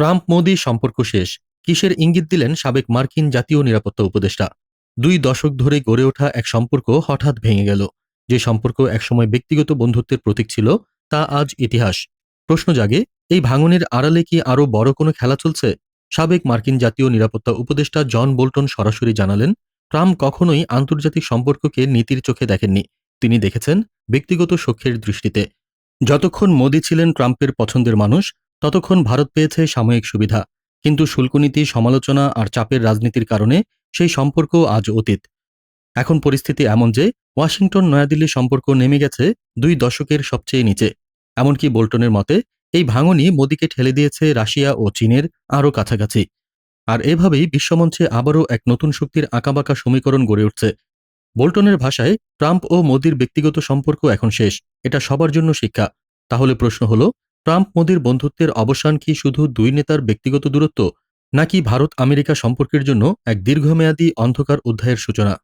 Trump Modi সম্পর্ক শেষ। কিসের ইঙ্গিত দিলেন সাবেক মার্কিন জাতীয় নিরাপত্তা উপদেষ্টা? দুই দশক ধরে গড়ে ওঠা এক সম্পর্ক হঠাৎ ভেঙে গেল। যে সম্পর্ক একসময় ব্যক্তিগত বন্ধুত্বের প্রতীক ছিল, তা আজ ইতিহাস। প্রশ্ন জাগে, এই ভাঙনের আড়ালে কি আরও বড় কোনো খেলা চলছে? সাবেক মার্কিন জাতীয় নিরাপত্তা উপদেষ্টা জন বোল্টন সরাসরি জানালেন, ট্রাম্প কখনোই আন্তর্জাতিক সম্পর্ককে নীতির চোখে দেখেননি। তিনি দেখেছেন ব্যক্তিগত সখ্যের দৃষ্টিতে। যতক্ষণ মোদি ছিলেন ট্রাম্পের পছন্দের মানুষ ততক্ষণ ভারত পেয়েছে সাময়িক সুবিধা। কিন্তু শুল্কনীতি সমালোচনা আর চাপের রাজনীতির কারণে সেই সম্পর্ক আজ অতীত। এখন পরিস্থিতি এমন যে, ওয়াশিংটন, নয়াদিল্লি সম্পর্ক নেমে গেছে দুই দশকের সবচেয়ে নিচে। এমনকি বোল্টনের মতে, এই ভাঙনই মোদিকে ঠেলে দিয়েছে রাশিয়া ও চীনের আরও কাছাকাছি। আর এভাবেই বিশ্বমঞ্চে আবারও এক নতুন শক্তির আঁকাবাঁকা সমীকরণ গড়ে উঠছে। বোল্টনের ভাষায়, ট্রাম্প ও মোদির ব্যক্তিগত সম্পর্ক এখন শেষ, এটা সবার জন্য শিক্ষা। তাহলে প্রশ্ন হলো ট্রাম্প মোদির বন্ধুত্বের অবসান কি শুধু দুই নেতার ব্যক্তিগত দূরত্ব, নাকি ভারত আমেরিকা সম্পর্কের জন্য এক দীর্ঘমেয়াদী অন্ধকার অধ্যায়ের সূচনা?